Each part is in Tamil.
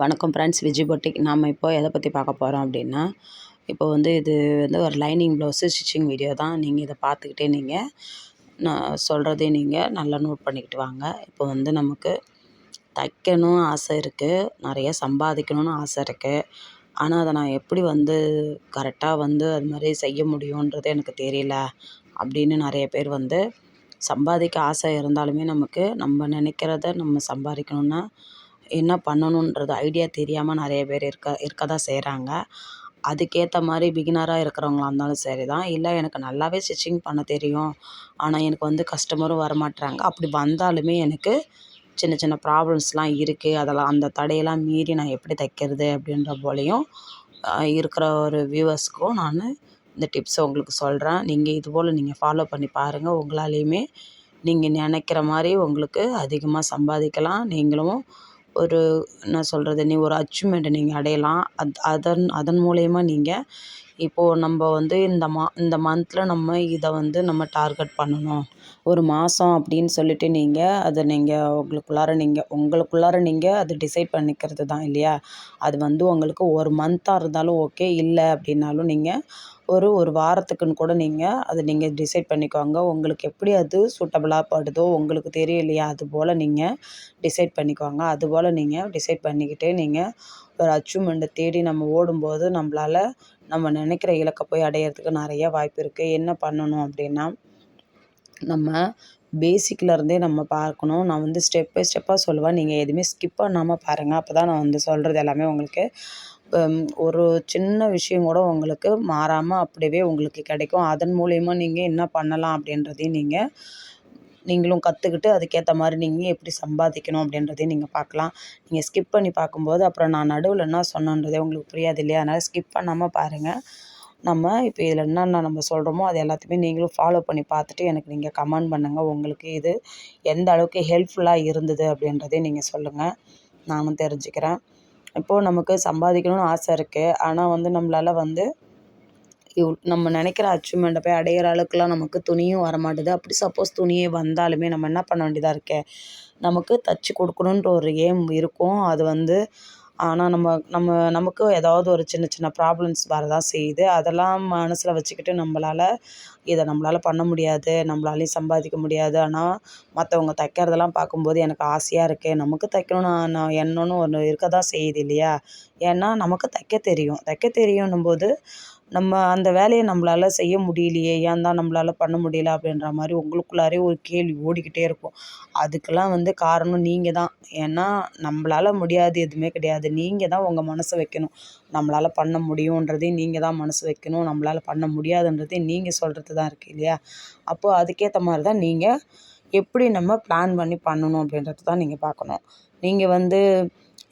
வணக்கம் ஃப்ரெண்ட்ஸ் விஜி பொட்டிக். நாம் இப்போ எதை பற்றி பார்க்க போகிறோம் அப்படின்னா இப்போ வந்து இது வந்து ஒரு லைனிங் ப்ளவுஸு ஸ்டிச்சிங் வீடியோ தான். நீங்கள் இதை பார்த்துக்கிட்டே நீங்கள் நான் சொல்கிறதே நீங்கள் நல்லா நோட் பண்ணிக்கிட்டு வாங்க. இப்போ வந்து நமக்கு தைக்கணும் ஆசை இருக்குது நிறைய சம்பாதிக்கணும்னு ஆசை இருக்குது ஆனால் அதை நான் எப்படி வந்து கரெக்டாக வந்து அது மாதிரி செய்ய முடியுன்றது எனக்கு தெரியல அப்படின்னு நிறைய பேர் வந்து சம்பாதிக்க ஆசை இருந்தாலுமே நமக்கு நம்ம நினைக்கிறத நம்ம சம்பாதிக்கணுன்னா என்ன பண்ணணுன்றது ஐடியா தெரியாமல் நிறைய பேர் இருக்க இருக்க தான் செய்கிறாங்க அதுக்கேற்ற மாதிரி பிகினராக இருக்கிறவங்களா இருந்தாலும் சரி தான் இல்லை எனக்கு நல்லாவே ஸ்டிச்சிங் பண்ண தெரியும். ஆனால் எனக்கு வந்து கஸ்டமரும் வரமாட்றாங்க. அப்படி வந்தாலுமே எனக்கு சின்ன சின்ன ப்ராப்ளம்ஸ்லாம் இருக்குது அதெல்லாம் அந்த தடையெல்லாம் மீறி நான் எப்படி தைக்கிறது அப்படின்ற போலேயும் இருக்கிற ஒரு வியூவர்ஸ்க்கும் நான் இந்த டிப்ஸை உங்களுக்கு சொல்கிறேன் நீங்கள் இதுபோல் நீங்கள் ஃபாலோ பண்ணி பாருங்கள் உங்களாலேயுமே நீங்கள் நினைக்கிற மாதிரி உங்களுக்கு அதிகமாக சம்பாதிக்கலாம். நீங்களும் ஒரு என்ன சொல்கிறது நீ ஒரு அச்சீவ்மெண்ட்டை நீங்கள் அடையலாம். அத் அதன் அதன் மூலயமா நீங்கள் இப்போது நம்ம வந்து இந்த மா இந்த மந்தில் நம்ம இதை வந்து நம்ம டார்கெட் பண்ணணும். ஒரு மாதம் அப்படின்னு சொல்லிட்டு நீங்கள் அதை நீங்கள் உங்களுக்குள்ளார நீங்கள் உங்களுக்குள்ளார நீங்கள் அது டிசைட் பண்ணிக்கிறது தான் இல்லையா? அது வந்து உங்களுக்கு ஒரு மந்த்தாக இருந்தாலும் ஓகே இல்லை அப்படின்னாலும் நீங்கள் ஒரு ஒரு வாரத்துக்குன்னு கூட நீங்கள் அதை நீங்கள் டிசைட் பண்ணிக்கோங்க. உங்களுக்கு எப்படி அது சூட்டபிளாக படுதோ உங்களுக்கு தெரியும் இல்லையா அதுபோல் நீங்கள் டிசைட் பண்ணிக்கோங்க. அதுபோல் நீங்கள் டிசைட் பண்ணிக்கிட்டு நீங்கள் ஒரு அச்சீவ்மெண்ட்டை தேடி நம்ம ஓடும்போது நம்மளால நம்ம நினைக்கிற இலக்கை போய் அடையிறதுக்கு நிறைய வாய்ப்பு இருக்குது என்ன பண்ணணும் அப்படின்னா நம்ம பேசிக்லேருந்தே நம்ம பார்க்கணும். நான் வந்து ஸ்டெப் பை ஸ்டெப்பாக சொல்லுவேன். நீங்கள் எதுவுமே ஸ்கிப் பண்ணாமல் பாருங்கள் அப்போ தான் நான் வந்து சொல்கிறது எல்லாமே உங்களுக்கு ஒரு சின்ன விஷயம் கூட உங்களுக்கு மாறாமல் அப்படியே உங்களுக்கு கிடைக்கும். அதன் மூலிமா நீங்கள் என்ன பண்ணலாம் அப்படின்றதையும் நீங்கள் நீங்களும் கற்றுக்கிட்டு அதுக்கேற்ற மாதிரி நீங்கள் எப்படி சம்பாதிக்கணும் அப்படின்றதையும் நீங்கள் பார்க்கலாம். நீங்கள் ஸ்கிப் பண்ணி பார்க்கும்போது அப்புறம் நான் நடுவில் என்ன சொன்னன்றதே உங்களுக்கு புரியாது இல்லையா? அதனால் ஸ்கிப் பண்ணாமல் பாருங்கள் நம்ம இப்போ இதில் என்னென்ன நம்ம சொல்கிறோமோ அது எல்லாத்தையுமே நீங்களும் ஃபாலோ பண்ணி பார்த்துட்டு எனக்கு நீங்கள் கமெண்ட் பண்ணுங்கள் உங்களுக்கு இது எந்த அளவுக்கு ஹெல்ப்ஃபுல்லாக இருந்தது அப்படின்றதையும் நீங்கள் சொல்லுங்கள் நானும் தெரிஞ்சுக்கிறேன். இப்போது நமக்கு சம்பாதிக்கணும்னு ஆசை இருக்குது ஆனால் வந்து நம்மளால வந்து இவ் நம்ம நினைக்கிற அச்சீவ்மெண்ட்டை போய் அடையிற அளவுக்குலாம் நமக்கு துணியும் வரமாட்டுது. அப்படி சப்போஸ் துணியே வந்தாலுமே நம்ம என்ன பண்ண வேண்டியதாக இருக்கே? நமக்கு தைச்சி கொடுக்கணுன்ற ஒரு எய்ம் இருக்கும். அது வந்து ஆனால் நம்ம நம்ம நமக்கு ஏதாவது ஒரு சின்ன சின்ன ப்ராப்ளம்ஸ் வரதான் செய்யுது. அதெல்லாம் மனசில் வச்சுக்கிட்டு நம்மளால் இதை நம்மளால் பண்ண முடியாது. நம்மளாலையும் சம்பாதிக்க முடியாது. ஆனால் மற்றவங்க தைக்கிறதெல்லாம் பார்க்கும்போது எனக்கு ஆசையாக இருக்குது நமக்கு தைக்கணும்னு நான் எண்ணம்னு ஒன்று இருக்க தான் செய்யுது இல்லையா? ஏன்னா நமக்கு தைக்க தெரியும். தைக்க தெரியும்னும் போது நம்ம அந்த வேலையை நம்மளால செய்ய முடியலையே ஏன் தான் நம்மளால பண்ண முடியல அப்படின்ற மாதிரி உங்களுக்குள்ளாரே ஒரு கேள்வி ஓடிக்கிட்டே இருக்கும். அதுக்கெல்லாம் வந்து காரணம் நீங்கள் தான். ஏன்னா நம்மளால முடியாது எதுவுமே கிடையாது. நீங்கள் தான் உங்கள் மனசை வைக்கணும். நம்மளால் பண்ண முடியுன்றதையும் நீங்கள் தான் மனசு வைக்கணும். நம்மளால் பண்ண முடியாதுன்றதையும் நீங்கள் சொல்கிறது தான் இருக்குது இல்லையா? அப்போது அதுக்கேற்ற மாதிரி தான் நீங்கள் எப்படி நம்ம பிளான் பண்ணி பண்ணணும் அப்படின்றது தான் நீங்கள் பார்க்கணும். நீங்கள் வந்து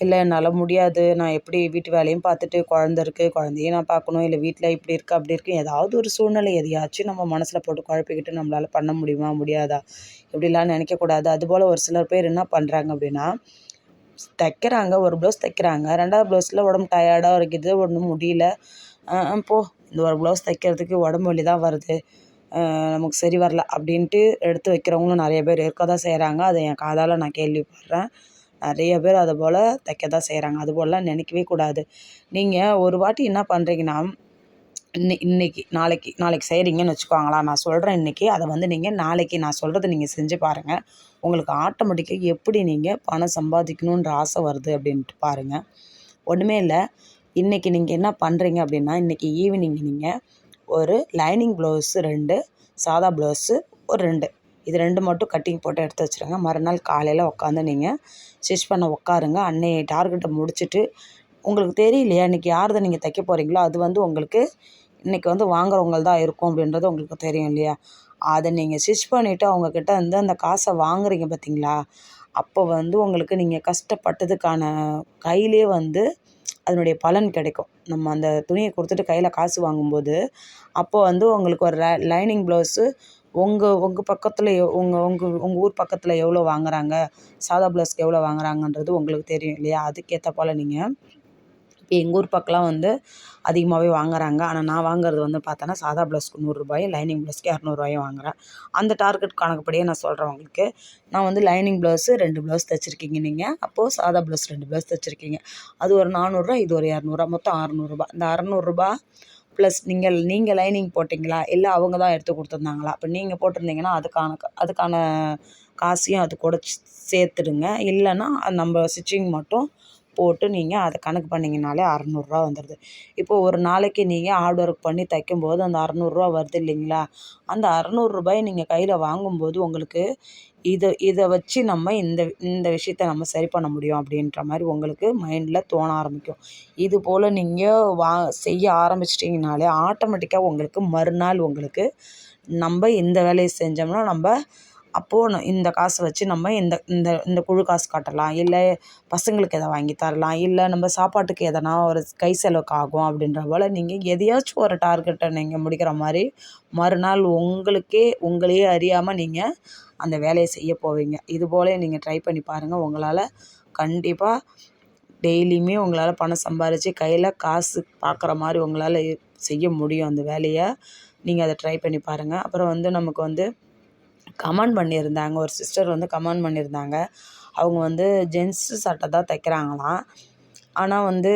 இல்லை என்னால் முடியாது. நான் எப்படி வீட்டு வேலையும் பார்த்துட்டு குழந்த இருக்குது குழந்தையும் நான் பார்க்கணும். இல்லை வீட்டில் இப்படி இருக்குது அப்படி இருக்குது ஏதாவது ஒரு சூழ்நிலை எதையாச்சும் நம்ம மனசில் போட்டு குழப்பிக்கிட்டு நம்மளால் பண்ண முடியுமா முடியாதா? இப்படிலாம் நினைக்கக்கூடாது. அதுபோல் ஒரு சிலர் பேர் என்ன பண்ணுறாங்க அப்படின்னா தைக்கிறாங்க. ஒரு ப்ளவுஸ் தைக்கிறாங்க. ரெண்டாவது ப்ளவுஸில் உடம்பு டயர்டாக இருக்குது. ஒன்றும் முடியல. போ. இந்த ஒரு ப்ளவுஸ் தைக்கிறதுக்கு உடம்பு வலி தான் வருது. நமக்கு சரி வரல. அப்படின்ட்டு எடுத்து வைக்கிறவங்களும் நிறைய பேர் இருக்க தான் செய்கிறாங்க அதை என் காதால் நான் கேள்விப்படுறேன். நிறைய பேர் அதை போல் தைக்க தான் செய்கிறாங்க அது போலலாம் நினைக்கவே கூடாது. நீங்கள் ஒரு வாட்டி என்ன பண்ணுறீங்கன்னா இன்னி இன்றைக்கி நாளைக்கு நாளைக்கு செய்கிறீங்கன்னு வச்சுக்கோங்களேன். நான் சொல்கிறேன் இன்றைக்கி அதை வந்து நீங்கள் நாளைக்கு நான் சொல்கிறத நீங்கள் செஞ்சு பாருங்கள் உங்களுக்கு ஆட்டோமேட்டிக்காக எப்படி நீங்கள் பணம் சம்பாதிக்கணுன்ற ஆசை வருது அப்படின்ட்டு பாருங்கள் ஒன்றுமே இல்லை. இன்றைக்கி நீங்கள் என்ன பண்ணுறீங்க அப்படின்னா இன்றைக்கி ஈவினிங் நீங்கள் ஒரு லைனிங் ப்ளவுஸு ரெண்டு சாதா ப்ளவுஸு ஒரு ரெண்டு. இது ரெண்டு மட்டும் கட்டிங் போட்டு எடுத்து வச்சுருங்க. மறுநாள் காலையில் உட்காந்து நீங்கள் ஸ்டிச் பண்ண உட்காருங்க அன்னைய டார்கெட்டை முடிச்சுட்டு உங்களுக்கு தெரியலையா? இன்றைக்கி யாரதை நீங்கள் தைக்க போகிறீங்களோ அது வந்து உங்களுக்கு இன்றைக்கி வந்து வாங்குறவங்க தான் இருக்கும் அப்படின்றது உங்களுக்கு தெரியும் இல்லையா? அதை நீங்கள் ஸ்டிச் பண்ணிவிட்டு அவங்கக்கிட்ட வந்து அந்த காசை வாங்குறீங்க பார்த்தீங்களா அப்போ வந்து உங்களுக்கு நீங்கள் கஷ்டப்பட்டதுக்கான கையிலே வந்து அதனுடைய பலன் கிடைக்கும். நம்ம அந்த துணியை கொடுத்துட்டு கையில் காசு வாங்கும்போது அப்போ வந்து உங்களுக்கு ஒரு லைனிங் ப்ளவுஸு உங்கள் உங்கள் பக்கத்தில் உங்கள் உங்கள் உங்கள் ஊர் பக்கத்தில் எவ்வளோ வாங்குறாங்க? சாதா ப்ளவுஸ்க்கு எவ்வளோ வாங்குறாங்கன்றது உங்களுக்கு தெரியும் இல்லையா? அதுக்கேற்ற போல் நீங்கள் இப்போ எங்கள் ஊர் பக்கம்லாம் வந்து அதிகமாகவே வாங்குறாங்க. ஆனால் நான் வாங்குறது வந்து பார்த்தோன்னா சாதா ப்ளவுஸ்க்கு நூறுரூபாயும் லைனிங் ப்ளவுஸ்க்கு இரநூறுவாயும் வாங்குறேன். அந்த டார்கெட் கணக்குப்படியே நான் சொல்கிறேன் உங்களுக்கு. நான் வந்து லைனிங் ப்ளவுஸு ரெண்டு ப்ளவுஸ் தைச்சிருக்கீங்க நீங்கள் அப்போது சாதா ப்ளவுஸ் ரெண்டு ப்ளவுஸ் தைச்சிருக்கீங்க. அது ஒரு நானூறுரூவா இது ஒரு இரநூறுவா மொத்தம் அறநூறுபா இந்த அறநூறுபா ப்ளஸ் நீங்கள் நீங்கள் லைனிங் போட்டிங்களா? இல்லை அவங்க தான் எடுத்து கொடுத்துருந்தாங்களா? இப்போ நீங்கள் போட்டிருந்தீங்கன்னா அதுக்கான அதுக்கான காசையும் அது கூட சேர்த்துடுங்க. இல்லைன்னா நம்ம ஸ்டிச்சிங் மட்டும் போட்டு நீங்கள் அதை கணக்கு பண்ணிங்கனாலே அறநூறுரூவா வந்துடுது இப்போ ஒரு நாளைக்கு நீங்கள் ஹார்ட் ஒர்க் பண்ணி தைக்கும்போது அந்த அறநூறுரூவா வருது இல்லைங்களா? அந்த அறநூறுரூபாய் நீங்கள் கையில் வாங்கும்போது உங்களுக்கு இதை இதை வச்சு நம்ம இந்த இந்த விஷயத்த நம்ம சரி பண்ண முடியும் அப்படின்ற மாதிரி உங்களுக்கு மைண்டில் தோண ஆரம்பிக்கும். இது போல் நீங்கள் வா செய்ய ஆரம்பிச்சிட்டிங்கனாலே ஆட்டோமேட்டிக்காக உங்களுக்கு மறுநாள் உங்களுக்கு நம்ம இந்த வேலையை செஞ்சோம்னா நம்ம அப்போது இந்த காசை வச்சு நம்ம இந்த இந்த இந்த குழு காசு கட்டலாம். இல்லை பசங்களுக்கு எதை வாங்கி தரலாம். இல்லை நம்ம சாப்பாட்டுக்கு எதனா ஒரு கை செலவுக்கு ஆகும் அப்படின்ற போல் நீங்கள் எதையாச்சும் ஒரு டார்கெட்டை நீங்கள் முடிக்கிற மாதிரி மறுநாள் உங்களுக்கே உங்களையே அறியாமல் நீங்கள் அந்த வேலையை செய்ய போவீங்க. இது போல் நீங்கள் ட்ரை பண்ணி பாருங்கள் உங்களால் கண்டிப்பாக டெய்லியுமே உங்களால் பணம் சம்பாரித்து கையில் காசு பார்க்குற மாதிரி உங்களால் செய்ய முடியும் அந்த வேலையை. நீங்கள் அதை ட்ரை பண்ணி பாருங்கள் அப்புறம் வந்து நமக்கு வந்து கமெண்ட் பண்ணியிருந்தாங்க. ஒரு சிஸ்டர் வந்து கமெண்ட் பண்ணியிருந்தாங்க. அவங்க வந்து ஜென்ஸு சட்டை தான் தைக்கிறாங்களாம். ஆனால் வந்து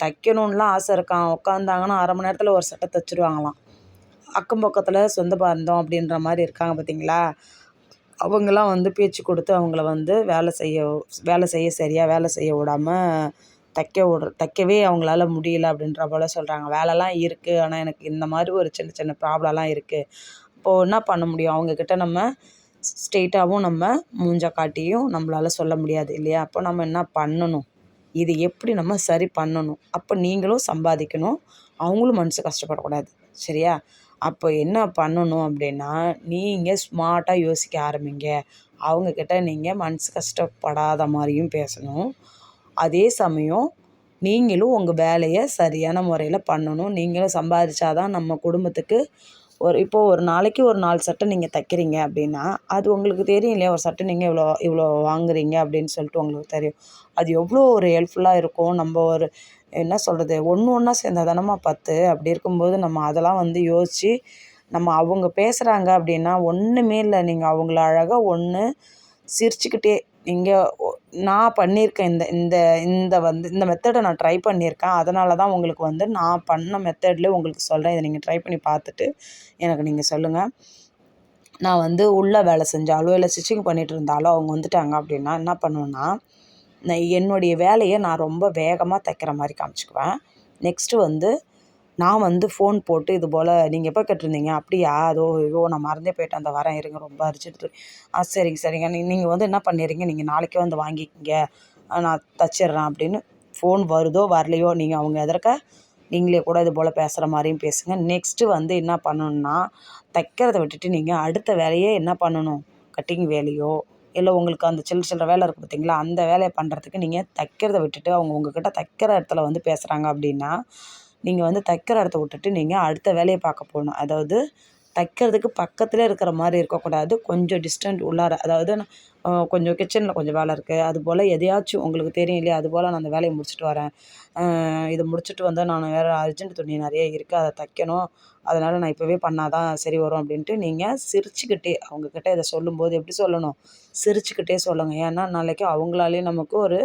தைக்கணுன்லாம் ஆசை இருக்கான் உட்காந்தாங்கன்னா அரை மணி நேரத்தில் ஒரு சட்டை தைச்சிருவாங்களாம். அக்கம் பக்கத்தில் சொந்த பந்தம் அப்படின்ற மாதிரி இருக்காங்க பார்த்தீங்களா அவங்களாம் வந்து பேச்சு கொடுத்து அவங்கள வந்து வேலை செய்ய வேலை செய்ய சரியாக வேலை செய்ய விடாமல் தைக்க விட்ற தைக்கவே அவங்களால முடியல அப்படின்ற போல் சொல்கிறாங்க வேலைலாம் இருக்குது ஆனால் எனக்கு இந்த மாதிரி ஒரு சின்ன சின்ன ப்ராப்ளம்லாம் இருக்குது அப்போது என்ன பண்ண முடியும்? அவங்கக்கிட்ட நம்ம ஸ்ட்ரெயிட்டாகவும் நம்ம மூஞ்ச காட்டியும் நம்மளால் சொல்ல முடியாது இல்லையா? அப்போ நம்ம என்ன பண்ணணும்? இது எப்படி நம்ம சரி பண்ணணும்? அப்போ நீங்களும் சம்பாதிக்கணும். அவங்களும் மனசு கஷ்டப்படக்கூடாது. சரியா? அப்போ என்ன பண்ணணும் அப்படின்னா நீங்கள் ஸ்மார்ட்டாக யோசிக்க ஆரம்பிங்க. அவங்கக்கிட்ட நீங்கள் மனசு கஷ்டப்படாத மாதிரியும் பேசணும். அதே சமயம் நீங்களும் உங்கள் வேலையை சரியான முறையில் பண்ணணும். நீங்களும் சம்பாதிச்சாதான் நம்ம குடும்பத்துக்கு ஒரு இப்போது ஒரு நாளைக்கு ஒரு நாலு சட்டை நீங்கள் தைக்கிறீங்க அப்படின்னா அது உங்களுக்கு தெரியும் இல்லையா? ஒரு சட்டை நீங்கள் இவ்வளோ இவ்வளோ வாங்குறீங்க அப்படின்னு சொல்லிட்டு உங்களுக்கு தெரியும். அது எவ்வளோ ஒரு ஹெல்ப்ஃபுல்லாக இருக்கும். நம்ம ஒரு என்ன சொல்கிறது ஒன்று ஒன்றா சேர்ந்தா தானம்மா பத்து. அப்படி இருக்கும்போது நம்ம அதெல்லாம் வந்து யோசித்து நம்ம அவங்க பேசுகிறாங்க அப்படின்னா ஒன்றுமே இல்லை. நீங்கள் அவங்கள அழகாக ஒன்று சிரிச்சுக்கிட்டே நீங்கள் நான் பண்ணியிருக்கேன் இந்த இந்த இந்த வந்து இந்த மெத்தடை நான் ட்ரை பண்ணியிருக்கேன். அதனால தான் உங்களுக்கு வந்து நான் பண்ண மெத்தட்லேயே உங்களுக்கு சொல்கிறேன் இதை நீங்கள் ட்ரை பண்ணி பார்த்துட்டு எனக்கு நீங்கள் சொல்லுங்கள் நான் வந்து உள்ளே வேலை செஞ்சாலோ இல்லை ஸ்டிச்சிங் பண்ணிகிட்டு இருந்தாலோ அவங்க வந்துட்டாங்க அப்படின்னா என்ன பண்ணுவேன்னா நான் என்னுடைய வேலையை நான் ரொம்ப வேகமாக தைக்கிற மாதிரி காமிச்சிக்குவேன். நெக்ஸ்ட்டு வந்து நான் வந்து ஃபோன் போட்டு இது போல் நீங்கள் எப்போ கேட்டிருந்தீங்க? அப்படியா அதோ ஐயோ நான் மறந்தே போயிட்டேன் அந்த வரேன் இருங்க. ரொம்ப அரிச்சிட்டு ஆ சரிங்க சரிங்க. நீ நீங்கள் வந்து என்ன பண்ணிடுறீங்க நீங்கள் நாளைக்கே வந்து வாங்கிக்கங்க. நான் தச்சிட்றேன் அப்படின்னு ஃபோன் வருதோ வரலையோ நீங்கள் அவங்க எதற்க நீங்களே கூட இது போல் பேசுகிற மாதிரியும் பேசுங்க. நெக்ஸ்ட்டு வந்து என்ன பண்ணணுன்னா தைக்கிறத விட்டுட்டு நீங்கள் அடுத்த வேலையே என்ன பண்ணணும்? கட்டிங் வேலையோ இல்லை உங்களுக்கு அந்த சில்லற சில்லற வேலை இருக்குது பார்த்தீங்களா அந்த வேலையை பண்ணுறதுக்கு நீங்கள் தைக்கிறத விட்டுட்டு அவங்க உங்ககிட்ட தைக்கிற இடத்துல வந்து பேசுகிறாங்க அப்படின்னா நீங்கள் வந்து தைக்கிற இடத்த விட்டுட்டு நீங்கள் அடுத்த வேலையை பார்க்க போகணும். அதாவது தைக்கிறதுக்கு பக்கத்தில் இருக்கிற மாதிரி இருக்கக்கூடாது. கொஞ்சம் டிஸ்டன்ட் உள்ளார அதாவது கொஞ்சம் கிச்சனில் கொஞ்சம் வேலை இருக்குது அதுபோல் எதையாச்சும் உங்களுக்கு தெரியும் இல்லையா? அதுபோல் நான் அந்த வேலையை முடிச்சுட்டு வரேன். இதை முடிச்சுட்டு வந்தால் நான் வேறு அர்ஜென்ட் துணி நிறைய இருக்குது அதை தைக்கணும். அதனால் நான் இப்போவே பண்ணால் தான் சரி வரும் அப்படின்ட்டு நீங்கள் சிரிச்சுக்கிட்டே அவங்கக்கிட்ட இதை சொல்லும்போது எப்படி சொல்லணும்? சிரிச்சுக்கிட்டே சொல்லுங்கள் ஏன்னா நாளைக்கு அவங்களாலேயும் நமக்கு ஒரு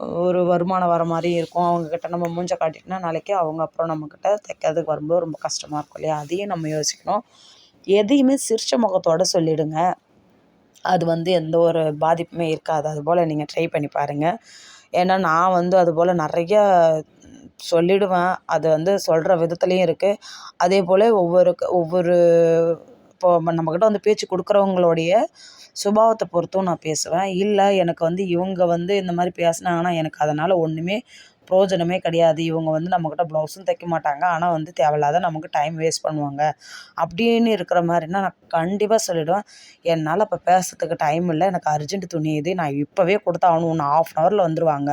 ஒரு வருமானம் வர மாதிரி இருக்கும். அவங்கக்கிட்ட நம்ம மூஞ்ச காட்டிட்டோம்னா நாளைக்கு அவங்க அப்புறம் நம்மக்கிட்ட தைக்கிறதுக்கு வரும்போது ரொம்ப கஷ்டமாக இருக்கும் இல்லையா? அதையும் நம்ம யோசிக்கணும். எதையுமே சிரித்த முகத்தோடு சொல்லிவிடுங்க அது வந்து எந்த ஒரு பாதிப்புமே இருக்காது. அதுபோல் நீங்கள் ட்ரை பண்ணி பாருங்கள் ஏன்னா நான் வந்து அதுபோல் நிறைய சொல்லிவிடுவேன் அது வந்து சொல்கிற விதத்துலேயும் இருக்குது அதே போல் ஒவ்வொரு ஒவ்வொரு இப்போது நம்மக்கிட்ட வந்து பேச்சு கொடுக்குறவங்களுடைய சுபாவத்தை பொறுத்தும் நான் பேசுவேன். இல்லை எனக்கு வந்து இவங்க வந்து இந்த மாதிரி பேசினாங்கன்னா எனக்கு அதனால் ஒன்றுமே பிரயோஜனமே கிடையாது. இவங்க வந்து நம்மக்கிட்ட ப்ளவுஸும் தைக்க மாட்டாங்க. ஆனால் வந்து தேவையில்லாத நமக்கு டைம் வேஸ்ட் பண்ணுவாங்க. அப்படின்னு இருக்கிற மாதிரினா நான் கண்டிப்பாக சொல்லிவிடுவேன் என்னால் இப்போ பேசுறதுக்கு டைம் இல்லை. எனக்கு அர்ஜென்ட் துணி இது. நான் இப்போவே கொடுத்தாகணும். ஒன்று ஆஃப் அன் ஹவரில் வந்துடுவாங்க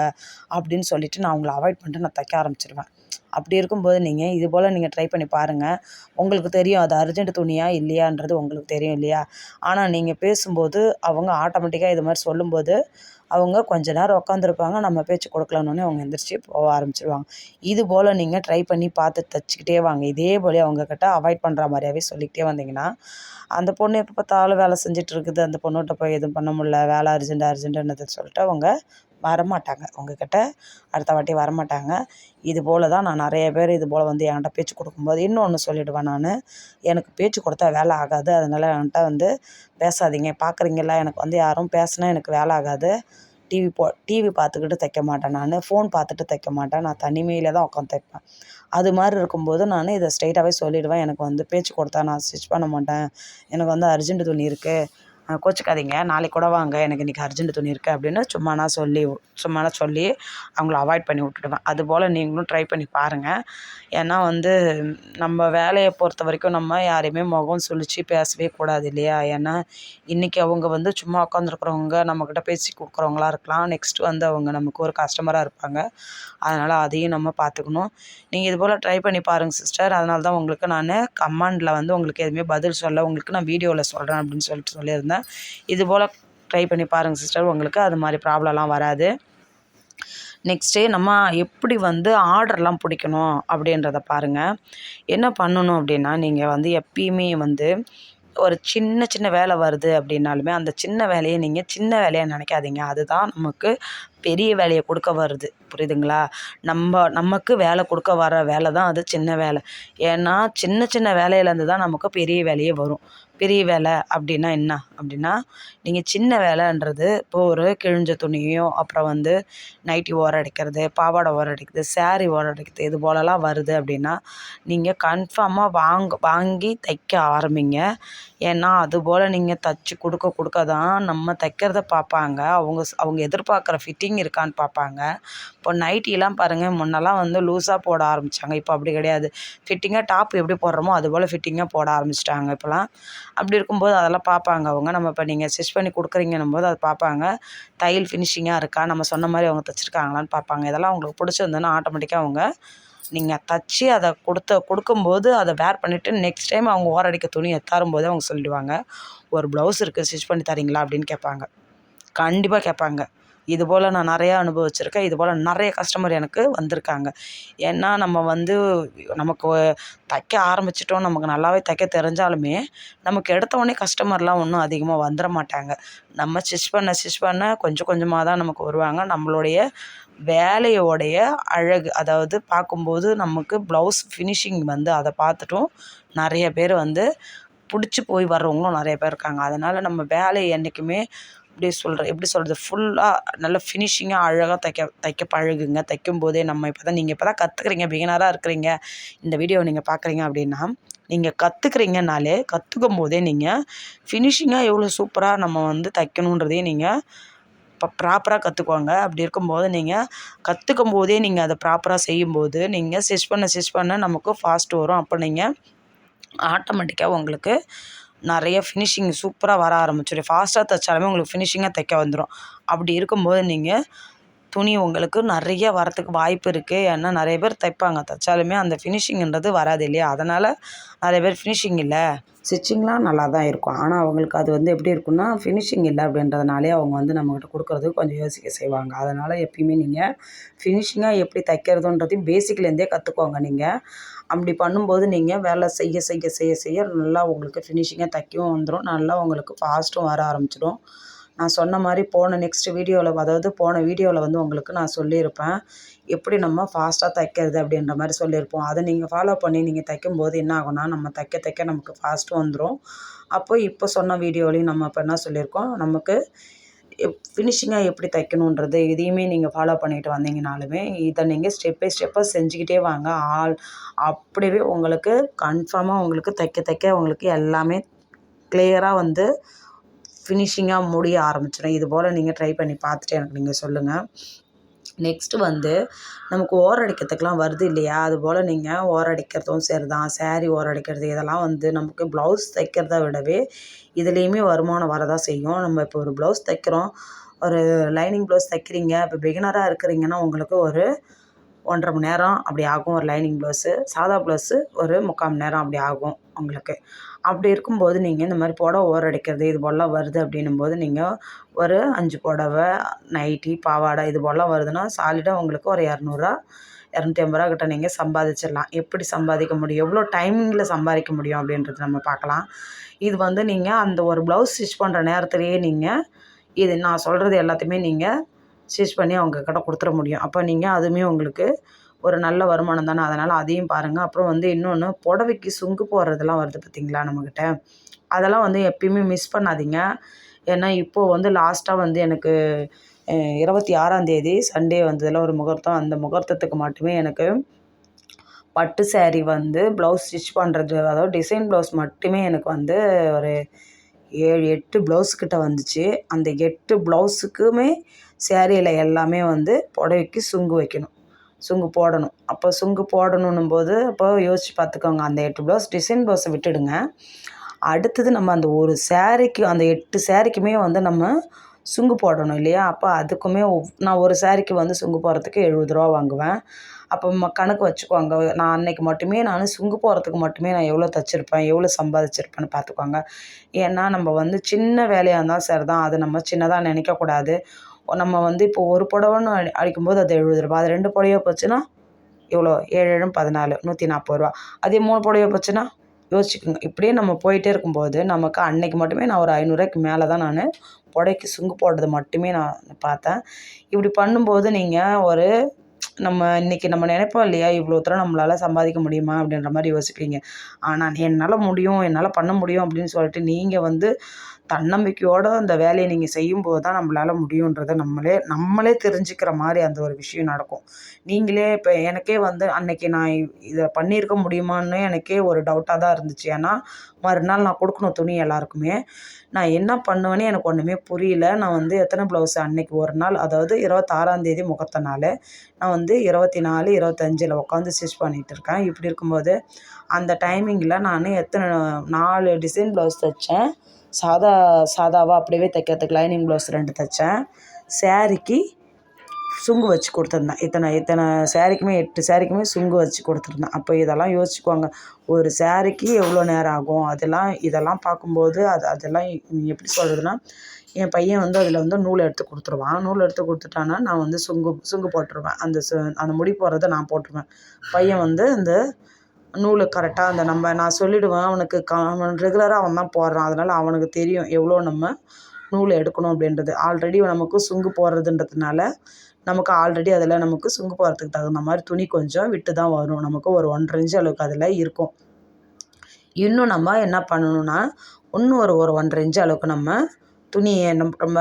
அப்படின்னு சொல்லிவிட்டு நான் அவங்கள அவாய்ட் பண்ணிட்டு நான் தைக்க ஆரம்பிச்சிருவேன். அப்படி இருக்கும்போது நீங்கள் இது போல் நீங்கள் ட்ரை பண்ணி பாருங்கள் உங்களுக்கு தெரியும் அது அர்ஜென்ட் துணியா இல்லையான்றது உங்களுக்கு தெரியும் இல்லையா? ஆனால் நீங்கள் பேசும்போது அவங்க ஆட்டோமேட்டிக்காக இது மாதிரி சொல்லும்போது அவங்க கொஞ்ச நேரம் உட்காந்துருப்பாங்க நம்ம பேச்சு கொடுக்கலன்னொடனே அவங்க எந்திரிச்சு போக ஆரம்பிச்சிருவாங்க. இது போல் நீங்கள் ட்ரை பண்ணி பார்த்து தைச்சிக்கிட்டே வாங்க. இதே போல் அவங்கக்கிட்ட அவாய்ட் பண்ணுற மாதிரியாவே சொல்லிக்கிட்டே வந்தீங்கன்னா அந்த பொண்ணு எப்போ பார்த்தாலும் வேலை செஞ்சுட்டு இருக்குது. அந்த பொண்ணுகிட்ட போய் எதுவும் பண்ண முடியல. வேலை அர்ஜென்ட் அர்ஜென்ட்டுன்னு சொல்லிட்டு அவங்க வரமாட்டாங்க. உங்ககிட்ட அடுத்த வாட்டி வரமாட்டாங்க. இது போல் தான் நான் நிறைய பேர் இது போல் வந்து என்கிட்ட பேச்சு கொடுக்கும்போது இன்னொன்று சொல்லிவிடுவேன் நான். எனக்கு பேச்சு கொடுத்தா வேலை ஆகாது. அதனால் என்கிட்ட வந்து பேசாதீங்க. பார்க்குறீங்களா எனக்கு வந்து யாரும் பேசினா எனக்கு வேலை ஆகாது. டிவி போ டிவி பார்த்துக்கிட்டு தைக்க மாட்டேன் நான். ஃபோன் பார்த்துட்டு தைக்க மாட்டேன். நான் தனிமையில் தான் உட்காந்து தைப்பேன். அது மாதிரி இருக்கும்போது நான் இதை ஸ்ட்ரெயிட்டாகவே சொல்லிவிடுவேன் எனக்கு வந்து பேச்சு கொடுத்தா நான் ஸ்டிச் பண்ண மாட்டேன். எனக்கு வந்து அர்ஜென்ட் துணி இருக்குது கோச்சிக்காதீங்க. நாளைக்கு கூட வாங்க. எனக்கு இன்றைக்கி அர்ஜென்ட் துணி இருக்குது அப்படின்னு சும்மா நான் சொல்லி சும்மா நான் சொல்லி அவங்கள அவாய்ட் பண்ணி விட்டுடுவேன். அதுபோல் நீங்களும் ட்ரை பண்ணி பாருங்கள் ஏன்னா வந்து நம்ம வேலையை பொறுத்த வரைக்கும் நம்ம யாரையுமே முகம் சுழித்து பேசவே கூடாது இல்லையா? ஏன்னா இன்றைக்கி அவங்க வந்து சும்மா உட்காந்துருக்குறவங்க நம்மக்கிட்ட பேசி கொடுக்குறவங்களா இருக்கலாம். நெக்ஸ்ட்டு வந்து அவங்க நமக்கு ஒரு கஸ்டமராக இருப்பாங்க. அதனால் அதையும் நம்ம பார்த்துக்கணும். நீங்கள் இது போல் ட்ரை பண்ணி பாருங்கள் சிஸ்டர் அதனால தான் உங்களுக்கு நான் கமாண்டில் வந்து உங்களுக்கு எதுவுமே பதில் சொல்ல உங்களுக்கு நான் வீடியோவில் சொல்கிறேன் அப்படின்னு சொல்லிட்டு சொல்லியிருந்தேன். இது போல் ட்ரை பண்ணி பாருங்கள் சிஸ்டர் உங்களுக்கு அது மாதிரி ப்ராப்ளம்லாம் வராது. நெக்ஸ்ட்டு நம்ம எப்படி வந்து ஆர்டர்லாம் பிடிக்கணும் அப்படின்றத பாருங்கள் என்ன பண்ணணும் அப்படின்னா நீங்கள் வந்து எப்பயுமே வந்து ஒரு சின்ன சின்ன வேலை வருது அப்படின்னாலுமே அந்த சின்ன வேலையை நீங்கள் சின்ன வேலையாக நினைக்காதீங்க. அதுதான் நமக்கு பெரிய வேலையை கொடுக்க வருது. புரியுதுங்களா? நம்ம நமக்கு வேலை கொடுக்க வர வேலை தான் அது சின்ன வேலை. ஏன்னா சின்ன சின்ன வேலையிலேருந்து தான் நமக்கு பெரிய வேலையே வரும். பெரிய வேலை அப்படின்னா என்ன? அப்படின்னா நீங்கள் சின்ன வேலைன்றது இப்போ ஒரு கிழிஞ்ச துணியோ அப்புறம் வந்து நைட்டி ஓரம் அடிக்கிறது பாவாடை ஓரம் அடிக்கிறது சேரீ ஓரம் அடிக்கிறது இது போலலாம் வருது அப்படின்னா நீங்கள் கன்ஃபார்மாக வாங்க வாங்கி தைக்க ஆரம்பிங்க. ஏன்னா அதுபோல் நீங்கள் தைச்சி கொடுக்க கொடுக்க தான் நம்ம தைக்கிறத பார்ப்பாங்க அவங்க அவங்க எதிர்பார்க்குற ஃபிட்டிங் இருக்கான்னு பார்ப்பாங்க இப்போ நைட்டிலாம் பாருங்கள் முன்னெல்லாம் வந்து லூஸாக போட ஆரம்பித்தாங்க இப்போ அப்படி கிடையாது. ஃபிட்டிங்காக டாப் எப்படி போடுறோமோ அதுபோல் ஃபிட்டிங்காக போட ஆரம்பிச்சிட்டாங்க இப்போலாம். அப்படி இருக்கும்போது அதெல்லாம் பார்ப்பாங்க அவங்க. நம்ம இப்போ நீங்கள் ஸ்டிச் பண்ணி கொடுக்குறீங்கன்னும் போது அதை பார்ப்பாங்க தையல் ஃபினிஷிங்காக இருக்கா? நம்ம சொன்ன மாதிரி அவங்க தைச்சிருக்காங்களான்னு பார்ப்பாங்க இதெல்லாம் அவங்களுக்கு பிடிச்சிருந்ததுன்னா ஆட்டோமேட்டிக்காக அவங்க நீங்கள் தச்சு அதை கொடுத்த கொடுக்கும்போது அதை வேர் பண்ணிவிட்டு நெக்ஸ்ட் டைம் அவங்க ஓரடிக்க துணியை தரும்போது அவங்க சொல்லிடுவாங்க ஒரு ப்ளவுஸ் இருக்குது ஸ்டிச் பண்ணி தரீங்களா? அப்படின்னு கேட்பாங்க. கண்டிப்பாக கேட்பாங்க. இது போல் நான் நிறையா அனுபவிச்சிருக்கேன். இது போல் நிறைய கஸ்டமர் எனக்கு வந்திருக்காங்க. ஏன்னா நம்ம வந்து நமக்கு தைக்க ஆரம்பிச்சிட்டோம். நமக்கு நல்லாவே தைக்க தெரிஞ்சாலுமே நமக்கு எடுத்தவொடனே கஸ்டமர்லாம் ஒன்றும் அதிகமாக வந்துட மாட்டாங்க. நம்ம ஸ்டிச் பண்ண ஸ்டிச் பண்ண கொஞ்சம் கொஞ்சமாக தான் நமக்கு வருவாங்க. நம்மளுடைய வேலையோடைய அழகு அதாவது பார்க்கும்போது நமக்கு ப்ளவுஸ் ஃபினிஷிங் வந்து அதை பார்த்துட்டும் நிறைய பேர் வந்து பிடிச்சி போய் வர்றவங்களும் நிறைய பேர் இருக்காங்க. அதனால் நம்ம வேலையை என்றைக்குமே எப்படி சொல்கிற எப்படி சொல்கிறது ஃபுல்லாக நல்ல ஃபினிஷிங்காக அழகாக தைக்க தைக்க பழகுங்க. தைக்கும் போதே நம்ம இப்போ தான் நீங்கள் இப்போ தான் கற்றுக்குறீங்க பிகினராக இருக்கிறீங்க. இந்த வீடியோ நீங்கள் பார்க்குறீங்க அப்படின்னா நீங்கள் கற்றுக்குறீங்கனாலே கற்றுக்கும் போதே நீங்கள் ஃபினிஷிங்காக எவ்வளோ சூப்பராக நம்ம வந்து தைக்கணுன்றதையும் நீங்கள் இப்போ ப்ராப்பராக கற்றுக்குவாங்க அப்படி இருக்கும்போது நீங்கள் கற்றுக்கும் போதே நீங்கள் அதை ப்ராப்பராக செய்யும்போது நீங்கள் ஸ்டிச் பண்ண ஸ்டிச் பண்ண நமக்கு ஃபாஸ்ட் வரும். அப்போ நீங்கள் ஆட்டோமேட்டிக்காக உங்களுக்கு நிறைய ஃபினிஷிங் சூப்பராக வர ஆரம்பிச்சிடும் ஃபாஸ்ட்டாக தைச்சாலுமே உங்களுக்கு ஃபினிஷிங்காக தைக்க வந்துடும் அப்படி இருக்கும்போது நீங்கள் துணி உங்களுக்கு நிறைய வரத்துக்கு வாய்ப்பு இருக்குது ஏன்னா நிறைய பேர் தைப்பாங்க. தைச்சாலுமே அந்த ஃபினிஷிங்ன்றது வராது இல்லையா? அதனால் நிறைய பேர் ஃபினிஷிங் இல்லை. ஸ்டிச்சிங்லாம் நல்லா தான் இருக்கும். ஆனால் அவங்களுக்கு அது வந்து எப்படி இருக்குன்னா ஃபினிஷிங் இல்லை அப்படின்றதுனாலே அவங்க வந்து நம்மக்கிட்ட கொடுக்குறதுக்கு கொஞ்சம் யோசிக்க செய்வாங்க. அதனால் எப்பயுமே நீங்கள் ஃபினிஷிங்காக எப்படி தைக்கிறதுன்றதையும் பேசிக்லேருந்தே கற்றுக்கோங்க நீங்கள் அப்படி பண்ணும்போது நீங்கள் வேலை செய்ய செய்ய செய்ய செய்ய நல்லா உங்களுக்கு ஃபினிஷிங்காக தைக்கவும் வந்துடும் நல்லா உங்களுக்கு ஃபாஸ்ட்டும் வர ஆரம்பிச்சிடும் நான் சொன்ன மாதிரி போன நெக்ஸ்ட் வீடியோவில் அதாவது போன வீடியோவில் வந்து உங்களுக்கு நான் சொல்லியிருப்பேன். எப்படி நம்ம ஃபாஸ்ட்டாக தைக்கிறது அப்படின்ற மாதிரி சொல்லியிருப்போம். அதை நீங்கள் ஃபாலோ பண்ணி நீங்கள் தைக்கும்போது என்ன ஆகும்னா நம்ம தைக்க தைக்க நமக்கு ஃபாஸ்ட்டும் வந்துடும் அப்போ இப்போ சொன்ன வீடியோலையும் நம்ம இப்போ என்ன சொல்லியிருக்கோம்? நமக்கு ஃபினிஷிங்காக எப்படி தைக்கணுன்றது இதையுமே நீங்கள் ஃபாலோ பண்ணிட்டு வந்தீங்கனாலுமே இதை நீங்கள் ஸ்டெப் பை ஸ்டெப்பாக செஞ்சுக்கிட்டே வாங்க. ஆல் அப்படியே உங்களுக்கு கன்ஃபார்மாக உங்களுக்கு தைக்க தைக்க உங்களுக்கு எல்லாமே கிளியராக வந்து ஃபினிஷிங்காக முடிய ஆரம்பிச்சிடும் இது போல் நீங்கள் ட்ரை பண்ணி பார்த்துட்டு எனக்கு நீங்கள் சொல்லுங்கள் நெக்ஸ்ட்டு வந்து நமக்கு ஓரடிக்கிறதுக்கெலாம் வருது இல்லையா? அதுபோல் நீங்கள் ஓரடிக்கிறதும் சரி தான் சேரீ ஓரடிக்கிறது இதெல்லாம் வந்து நமக்கு ப்ளவுஸ் தைக்கிறத விடவே இதுலேயுமே வருமானம் வரதான் செய்யும். நம்ம இப்போ ஒரு ப்ளவுஸ் தைக்கிறோம். ஒரு லைனிங் ப்ளவுஸ் தைக்கிறீங்க. இப்போ பிகினராக இருக்கிறீங்கன்னா உங்களுக்கு ஒரு ஒன்றரை மணி நேரம் அப்படி ஆகும் ஒரு லைனிங் ப்ளவுஸு சாதா ப்ளவுஸு ஒரு முக்கால் மணி நேரம் அப்படி ஆகும் உங்களுக்கு. அப்படி இருக்கும்போது நீங்கள் இந்த மாதிரி புடவ ஓரடிக்கிறது அடிக்கிறது இது போலலாம் வருது அப்படின்னும்போது நீங்கள் ஒரு அஞ்சு புடவை நைட்டி பாவாடை இது போலலாம் வருதுன்னா சாலிடாக உங்களுக்கு ஒரு இரநூறுவா இரநூத்தி ஐம்பது ரூபா கிட்ட நீங்கள் சம்பாதிச்சிடலாம். எப்படி சம்பாதிக்க முடியும்? எவ்வளோ டைமிங்கில் சம்பாதிக்க முடியும் அப்படின்றது நம்ம பார்க்கலாம். இது வந்து நீங்கள் அந்த ஒரு ப்ளவுஸ் ஸ்டிச் பண்ணுற நேரத்துலேயே நீங்கள் இது நான் சொல்கிறது எல்லாத்தையுமே நீங்கள் ஸ்டிச் பண்ணி அவங்க கிட்ட கொடுத்துட முடியும். அப்போ நீங்கள் அதுவுமே உங்களுக்கு ஒரு நல்ல வருமானம் தானே. அதனால் அதையும் பாருங்கள் அப்புறம் வந்து இன்னொன்று புடவைக்கு சுங்கு போடுறதெல்லாம் வருது பார்த்திங்களா நம்மக்கிட்ட அதெல்லாம் வந்து எப்பயுமே மிஸ் பண்ணாதீங்க. ஏன்னா இப்போது வந்து லாஸ்ட்டாக வந்து எனக்கு இருபத்தி ஆறாந்தேதி சண்டே வந்ததில் ஒரு முகூர்த்தம். அந்த முகூர்த்தத்துக்கு மட்டுமே எனக்கு பட்டு சேரீ வந்து ப்ளவுஸ் ஸ்டிச் பண்ணுறது அதாவது டிசைன் ப்ளவுஸ் மட்டுமே எனக்கு வந்து ஒரு ஏழு எட்டு ப்ளவுஸ் கிட்ட வந்துச்சு. அந்த எட்டு ப்ளவுஸுக்குமே சேரீயில் எல்லாமே வந்து புடவைக்கு சுங்கு வைக்கணும். சுங்கு போடணும். அப்போ சுங்கு போடணுன்னும் போது அப்போ யோசித்து பார்த்துக்கோங்க அந்த எட்டு ப்ளவுஸ் டிசைன் ப்ளவுஸை விட்டுடுங்க. அடுத்தது நம்ம அந்த ஒரு சேரீக்கு அந்த எட்டு சேரீக்குமே வந்து நம்ம சுங்கு போடணும் இல்லையா? அப்போ அதுக்குமே நான் ஒரு சேரீக்கு வந்து சுங்கு போடுறதுக்கு எழுபது ரூபா வாங்குவேன். அப்போ ம கணக்கு வச்சுக்குவாங்க நான் அன்னைக்கு மட்டுமே நான் சுங்கு போடுறதுக்கு மட்டுமே நான் எவ்வளோ தைச்சிருப்பேன் எவ்வளோ சம்பாதிச்சிருப்பேன்னு பார்த்துக்குவாங்க ஏன்னா நம்ம வந்து சின்ன வேலையாக இருந்தால் சரி தான் அது நம்ம சின்னதாக நினைக்கக்கூடாது. நம்ம வந்து இப்போ ஒரு புடவைன்னு அடி அடிக்கும்போது அது எழுபது ரூபா அது ரெண்டு புடவையோ போச்சுன்னா இவ்வளோ ஏழு ஏழும் பதினாலு நூற்றி நாற்பது ரூபா அதே மூணு புடவையோ போச்சுன்னா யோசிச்சுக்கோங்க. இப்படியே நம்ம போயிட்டே இருக்கும்போது நமக்கு அன்னைக்கு மட்டுமே நான் ஒரு ஐநூறுரூவாய்க்கு மேலே தான் நான் புடவைக்கு சுங்கு போடுறது மட்டுமே நான் பார்த்தேன். இப்படி பண்ணும்போது நீங்கள் ஒரு நம்ம இன்றைக்கி நம்ம நினைப்போம் இல்லையா? இவ்வளோ தூரம் நம்மளால் சம்பாதிக்க முடியுமா? அப்படின்ற மாதிரி யோசிப்பீங்க. ஆனால் என்னால் முடியும் என்னால் பண்ண முடியும் அப்படின்னு சொல்லிட்டு நீங்கள் வந்து தன்னம்பிக்கையோடு அந்த வேலையை நீங்கள் செய்யும்போது தான் நம்மளால் முடியுன்றதை நம்மளே நம்மளே தெரிஞ்சுக்கிற மாதிரி அந்த ஒரு விஷயம் நடக்கும். நீங்களே இப்போ எனக்கே வந்து அன்னைக்கு நான் இதை பண்ணியிருக்க முடியுமான்னு எனக்கே ஒரு டவுட்டாக தான் இருந்துச்சு. ஏன்னா மறுநாள் நான் கொடுக்கணும் துணி எல்லாருக்குமே. நான் என்ன பண்ணுவேன்னு எனக்கு ஒன்றுமே புரியல. நான் வந்து எத்தனை ப்ளவுஸ் அன்னைக்கு ஒரு நாள் அதாவது இருபத்தாறாந்தேதி முகத்த நாள் நான் வந்து இருபத்தி நாலு இருபத்தஞ்சில் உட்காந்து ஸ்டிச் பண்ணிகிட்டு இருக்கேன். இப்படி இருக்கும்போது அந்த டைமிங்கில் நான் எத்தனை நாலு டிசைன் ப்ளவுஸ் தைச்சேன். சாதா சாதாவாக அப்படியே தைக்கிறதுக்கு லைனிங் ப்ளவுஸ் ரெண்டு தைச்சேன். ஸேரீக்கு சுங்கு வச்சு கொடுத்துருந்தேன். இத்தனை இத்தனை ஸேரீக்குமே எட்டு ஸேரீக்குமே சுங்கு வச்சு கொடுத்துருந்தேன். அப்போ இதெல்லாம் யோசிச்சுக்குவாங்க ஒரு ஸேரீக்கு எவ்வளோ நேரம் ஆகும்? அதெல்லாம் இதெல்லாம் பார்க்கும்போது அது அதெல்லாம் எப்படி சொல்கிறதுனா என் பையன் வந்து அதில் வந்து நூல் எடுத்து கொடுத்துருவான். நூல் எடுத்து கொடுத்துட்டான்னா நான் வந்து சுங்கு சுங்கு போட்டுருவேன். அந்த சு அந்த முடி போடுறத நான் போட்டுருவேன். பையன் வந்து அந்த நூல் கரெக்டாக அந்த நம்ம நான் சொல்லிவிடுவேன் அவனுக்கு க அவன் ரெகுலராக அவன் தான் போடுறான். அதனால் அவனுக்கு தெரியும் எவ்வளோ நம்ம நூல் எடுக்கணும் அப்படின்றது. ஆல்ரெடி நமக்கு சுங்கு போடுறதுன்றதுனால நமக்கு ஆல்ரெடி அதில் நமக்கு சுங்கு போடுறதுக்கு தகுந்த மாதிரி துணி கொஞ்சம் விட்டு தான் வரும் நமக்கு ஒரு ஒன்றரை இன்ச்சு அளவுக்கு அதில் இருக்கும். இன்னும் நம்ம என்ன பண்ணணும்னா இன்னும் ஒரு ஒரு ஒன்றரை இன்ச்சு அளவுக்கு நம்ம துணியை நம் நம்ம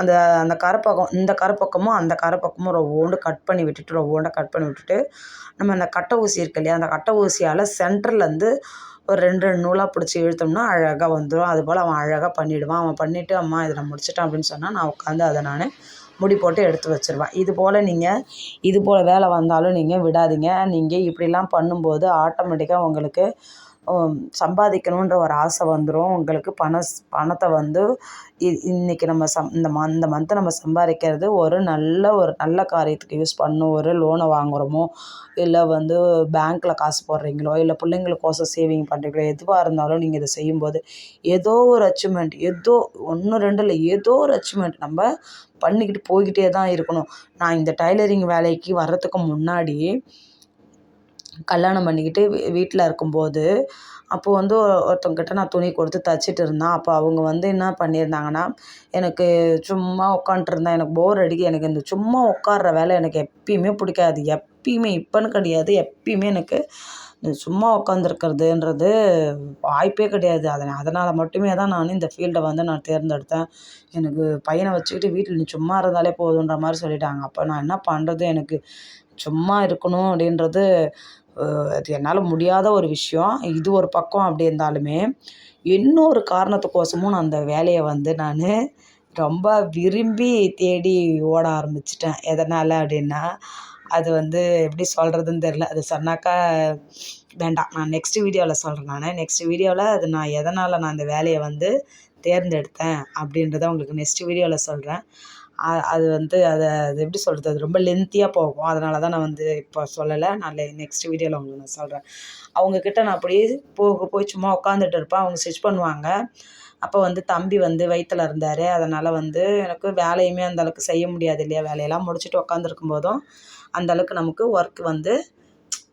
அந்த அந்த கரைப்பக்கம் இந்த கரைப்பக்கமும் அந்த கரைப்பக்கமும் ரவ்வோண்டு கட் பண்ணி விட்டுட்டு ரவ்வோண்டா கட் பண்ணி விட்டுட்டு நம்ம அந்த கட்டை ஊசி இருக்கு இல்லையா அந்த கட்டை ஊசியால் சென்டர்லேருந்து ஒரு ரெண்டு ரெண்டு நூலாக பிடிச்சி இழுத்தோம்னா அழகாக வந்துடும் அதுபோல் அவன் அழகாக பண்ணிவிடுவான் அவன் பண்ணிவிட்டு அம்மா இதை நான் முடிச்சிட்டேன் அப்படின்னு சொன்னால் நான் உட்காந்து அதை நான் முடி போட்டு எடுத்து வச்சுருவேன். இது போல் நீங்கள் இது போல் வேலை வந்தாலும் நீங்கள் விடாதீங்க. நீங்கள் இப்படிலாம் பண்ணும்போது ஆட்டோமேட்டிக்காக உங்களுக்கு சம்பாதிக்கணுன்ற ஒரு ஆசை வந்துடும் உங்களுக்கு பணம் பணத்தை வந்து இ இன்றைக்கி நம்ம சம் இந்த ம இந்த மந்த்தை நம்ம சம்பாதிக்கிறது ஒரு நல்ல ஒரு நல்ல காரியத்துக்கு யூஸ் பண்ணணும் ஒரு லோனை வாங்குகிறோமோ இல்லை வந்து பேங்க்கில் காசு போடுறீங்களோ இல்லை பிள்ளைங்களுக்கோசம் சேவிங் பண்ணுறீங்களோ எதுவாக இருந்தாலும் நீங்கள் இதை செய்யும்போது ஏதோ ஒரு அச்சீவ்மெண்ட் ஏதோ ஒன்று ரெண்டு இல்லை ஏதோ ஒரு அச்சீவ்மெண்ட் நம்ம பண்ணிக்கிட்டு போய்கிட்டே தான் இருக்கணும். நான் இந்த டைலரிங் வேலைக்கு வர்றதுக்கு முன்னாடி கல்யாணம் பண்ணிக்கிட்டு வீட்டில் இருக்கும்போது அப்போது வந்து ஒருத்தவங்கக்கிட்ட நான் துணி கொடுத்து தைச்சிட்டு இருந்தேன். அப்போ அவங்க வந்து என்ன பண்ணியிருந்தாங்கன்னா எனக்கு சும்மா உட்காண்ட்ருந்தேன் எனக்கு போர் அடிக்க எனக்கு இந்த சும்மா உட்கார்ற வேலை எனக்கு எப்பயுமே பிடிக்காது. எப்பயுமே இப்போன்னு கிடையாது. எப்பயுமே எனக்கு இந்த சும்மா உட்காந்துருக்கிறதுன்றது வாய்ப்பே கிடையாது. அதை அதனால் மட்டுமே தான் நான் இந்த ஃபீல்டை வந்து நான் தேர்ந்தெடுத்தேன். எனக்கு பையனை வச்சுக்கிட்டு வீட்டில் நீ சும்மா இருந்தாலே போதுன்ற மாதிரி சொல்லிட்டாங்க. அப்போ நான் என்ன பண்ணுறது எனக்கு சும்மா இருக்கணும் அப்படின்றது அது என்னால் முடியாத ஒரு விஷயம். இது ஒரு பக்கம் அப்படி இருந்தாலுமே இன்னொரு காரணத்துக்கோசமும் நான் அந்த வேலையை வந்து நான் ரொம்ப விரும்பி தேடி ஓட ஆரம்பிச்சிட்டேன். எதனால் அப்படின்னா அது வந்து எப்படி சொல்கிறதுன்னு தெரில அது சொன்னாக்கா வேண்டாம் நான் நெக்ஸ்ட்டு வீடியோவில் சொல்கிறேன் நான். நெக்ஸ்ட் வீடியோவில் அது நான் எதனால் நான் அந்த வேலையை வந்து தேர்ந்தெடுத்தேன் அப்படின்றத உங்களுக்கு நெக்ஸ்ட் வீடியோவில் சொல்கிறேன் அது வந்து அதை அது எப்படி சொல்கிறது அது ரொம்ப லென்த்தியாக போகும். அதனால தான் நான் வந்து இப்போ சொல்லலை. நான் நெக்ஸ்ட் வீடியோவில் உங்களுக்கு நான் சொல்கிறேன் அவங்கக்கிட்ட நான் அப்படியே போக போய் சும்மா உட்காந்துட்டு இருப்பேன். அவங்க ஸ்டிச் பண்ணுவாங்க. அப்போ வந்து தம்பி வந்து வயிற்றில் இருந்தார். அதனால் வந்து எனக்கு வேலையுமே அந்த அளவுக்கு செய்ய முடியாது இல்லையா? வேலையெல்லாம் முடிச்சுட்டு உட்காந்துருக்கும் போதும் அந்த அளவுக்கு நமக்கு ஒர்க் வந்து